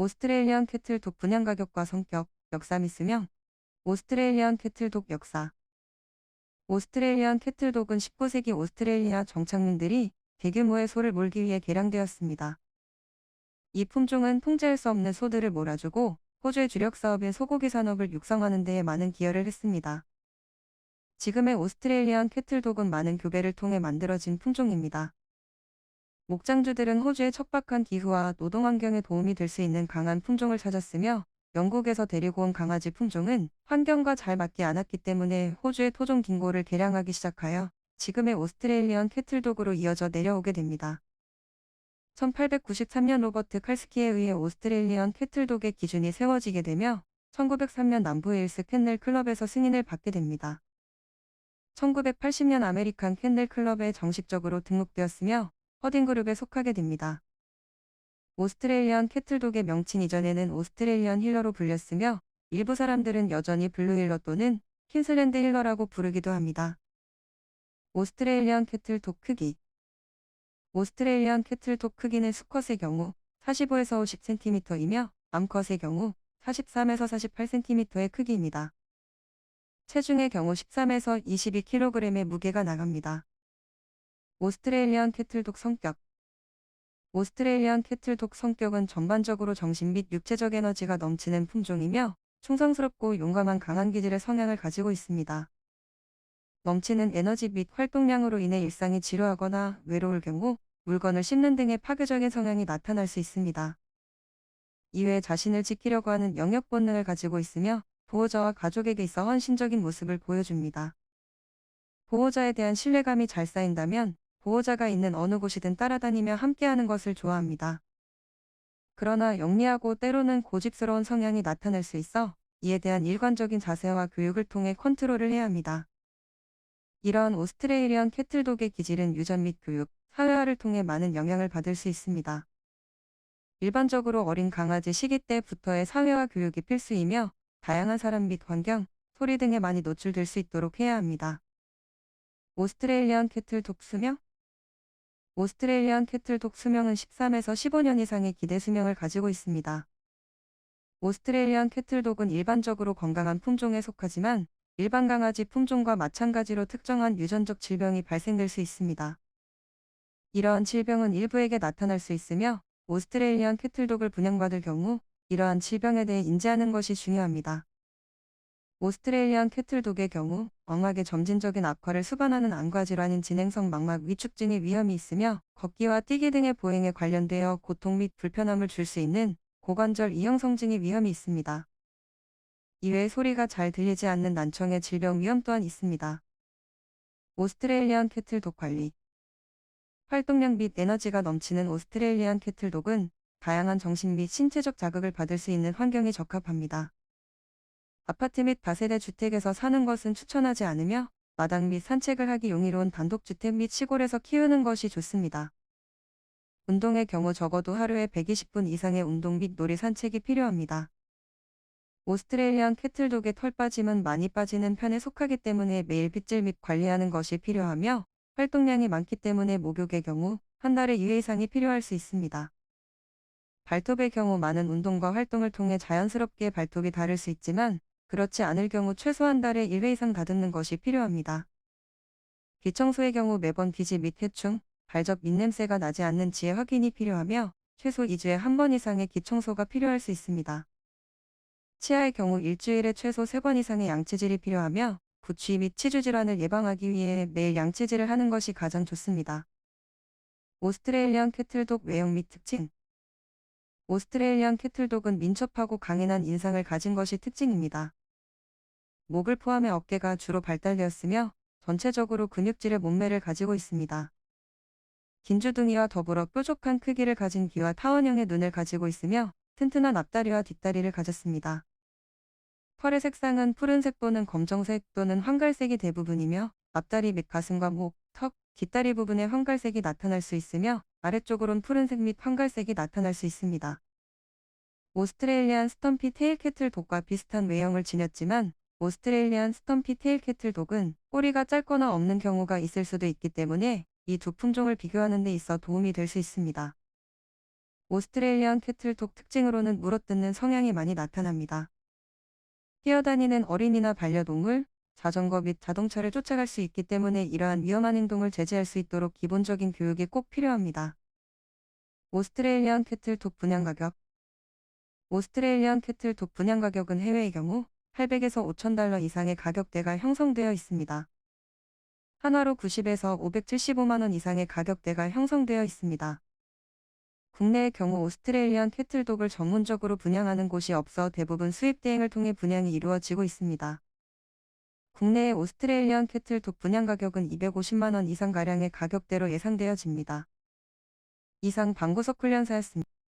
오스트레일리언 캐틀독 분양 가격과 성격, 역사 및 수명 오스트레일리언 캐틀독 역사 오스트레일리언 캐틀독은 19세기 오스트레일리아 정착민들이 대규모의 소를 몰기 위해 개량되었습니다. 이 품종은 통제할 수 없는 소들을 몰아주고 호주의 주력 사업인 소고기 산업을 육성하는 데에 많은 기여를 했습니다. 지금의 오스트레일리언 캐틀독은 많은 교배를 통해 만들어진 품종입니다. 목장주들은 호주의 척박한 기후와 노동 환경에 도움이 될 수 있는 강한 품종을 찾았으며 영국에서 데리고 온 강아지 품종은 환경과 잘 맞지 않았기 때문에 호주의 토종 딩고를 개량하기 시작하여 지금의 오스트레일리언 캐틀독으로 이어져 내려오게 됩니다. 1893년 로버트 칼스키에 의해 오스트레일리언 캐틀독의 기준이 세워지게 되며 1903년 남부웨일스 캔넬 클럽에서 승인을 받게 됩니다. 1980년 아메리칸 캔넬 클럽에 정식적으로 등록되었으며 허딩 그룹에 속하게 됩니다. 오스트레일리언 캐틀독의 명칭 이전에는 오스트레일리언 힐러로 불렸으며 일부 사람들은 여전히 블루 힐러 또는 퀸슬랜드 힐러라고 부르기도 합니다. 오스트레일리언 캐틀독 크기 오스트레일리언 캐틀독 크기는 수컷의 경우 45에서 50cm이며 암컷의 경우 43에서 48cm의 크기입니다. 체중의 경우 13에서 22kg의 무게가 나갑니다. 오스트레일리언 캐틀독 성격 오스트레일리언 캐틀독 성격은 전반적으로 정신 및 육체적 에너지가 넘치는 품종이며 충성스럽고 용감한 강한 기질의 성향을 가지고 있습니다. 넘치는 에너지 및 활동량으로 인해 일상이 지루하거나 외로울 경우 물건을 씹는 등의 파괴적인 성향이 나타날 수 있습니다. 이외에 자신을 지키려고 하는 영역 본능을 가지고 있으며 보호자와 가족에게 있어 헌신적인 모습을 보여줍니다. 보호자에 대한 신뢰감이 잘 쌓인다면 보호자가 있는 어느 곳이든 따라다니며 함께하는 것을 좋아합니다. 그러나 영리하고 때로는 고집스러운 성향이 나타날 수 있어 이에 대한 일관적인 자세와 교육을 통해 컨트롤을 해야 합니다. 이러한 오스트레일리언 캐틀독의 기질은 유전 및 교육, 사회화를 통해 많은 영향을 받을 수 있습니다. 일반적으로 어린 강아지 시기 때부터의 사회화 교육이 필수이며 다양한 사람 및 환경, 소리 등에 많이 노출될 수 있도록 해야 합니다. 오스트레일리언 캐틀독 수명 오스트레일리언 캐틀독 수명은 13에서 15년 이상의 기대 수명을 가지고 있습니다. 오스트레일리언 캐틀독은 일반적으로 건강한 품종에 속하지만 일반 강아지 품종과 마찬가지로 특정한 유전적 질병이 발생될 수 있습니다. 이러한 질병은 일부에게 나타날 수 있으며 오스트레일리언 캐틀독을 분양받을 경우 이러한 질병에 대해 인지하는 것이 중요합니다. 오스트레일리언 캐틀독의 경우 엉하게 점진적인 악화를 수반하는 안과 질환인 진행성 망막 위축증의 위험이 있으며 걷기와 뛰기 등의 보행에 관련되어 고통 및 불편함을 줄 수 있는 고관절 이형성증의 위험이 있습니다. 이외에 소리가 잘 들리지 않는 난청의 질병 위험 또한 있습니다. 오스트레일리언 캐틀독 관리 활동량 및 에너지가 넘치는 오스트레일리언 캐틀독은 다양한 정신 및 신체적 자극을 받을 수 있는 환경에 적합합니다. 아파트 및 다세대 주택에서 사는 것은 추천하지 않으며 마당 및 산책을 하기 용이로운 단독주택 및 시골에서 키우는 것이 좋습니다. 운동의 경우 적어도 하루에 120분 이상의 운동 및 놀이 산책이 필요합니다. 오스트레일리안 캐틀독의 털 빠짐은 많이 빠지는 편에 속하기 때문에 매일 빗질 및 관리하는 것이 필요하며 활동량이 많기 때문에 목욕의 경우 한 달에 2회 이상이 필요할 수 있습니다. 발톱의 경우 많은 운동과 활동을 통해 자연스럽게 발톱이 닳을 수 있지만 그렇지 않을 경우 최소 한 달에 1회 이상 다듬는 것이 필요합니다. 귀청소의 경우 매번 귀지 및 해충, 발접 윗냄새가 나지 않는지의 확인이 필요하며 최소 2주에 한 번 이상의 귀청소가 필요할 수 있습니다. 치아의 경우 일주일에 최소 3번 이상의 양치질이 필요하며 구취 및 치주 질환을 예방하기 위해 매일 양치질을 하는 것이 가장 좋습니다. 오스트레일리언 캐틀독 외형 및 특징 오스트레일리언 캐틀독은 민첩하고 강인한 인상을 가진 것이 특징입니다. 목을 포함해 어깨가 주로 발달되었으며 전체적으로 근육질의 몸매를 가지고 있습니다. 긴 주둥이와 더불어 뾰족한 크기를 가진 귀와 타원형의 눈을 가지고 있으며 튼튼한 앞다리와 뒷다리를 가졌습니다. 털의 색상은 푸른색 또는 검정색 또는 황갈색이 대부분이며 앞다리 및 가슴과 목, 턱, 뒷다리 부분에 황갈색이 나타날 수 있으며 아래쪽으론 푸른색 및 황갈색이 나타날 수 있습니다. 오스트레일리안 스텀피 테일 캐틀 독과 비슷한 외형을 지녔지만 오스트레일리안 스텀피 테일 캐틀 독은 꼬리가 짧거나 없는 경우가 있을 수도 있기 때문에 이 두 품종을 비교하는 데 있어 도움이 될 수 있습니다. 오스트레일리안 캐틀 독 특징으로는 물어뜯는 성향이 많이 나타납니다. 뛰어다니는 어린이나 반려동물, 자전거 및 자동차를 쫓아갈 수 있기 때문에 이러한 위험한 행동을 제재할 수 있도록 기본적인 교육이 꼭 필요합니다. 오스트레일리안 캐틀 독 분양 가격 오스트레일리안 캐틀 독 분양 가격은 해외의 경우 800에서 5,000달러 이상의 가격대가 형성되어 있습니다. 한화로 90에서 575만 원 이상의 가격대가 형성되어 있습니다. 국내의 경우 오스트레일리안 캐틀독을 전문적으로 분양하는 곳이 없어 대부분 수입 대행을 통해 분양이 이루어지고 있습니다. 국내의 오스트레일리안 캐틀독 분양 가격은 250만 원 이상 가량의 가격대로 예상되어집니다. 이상 방구석 훈련사였습니다.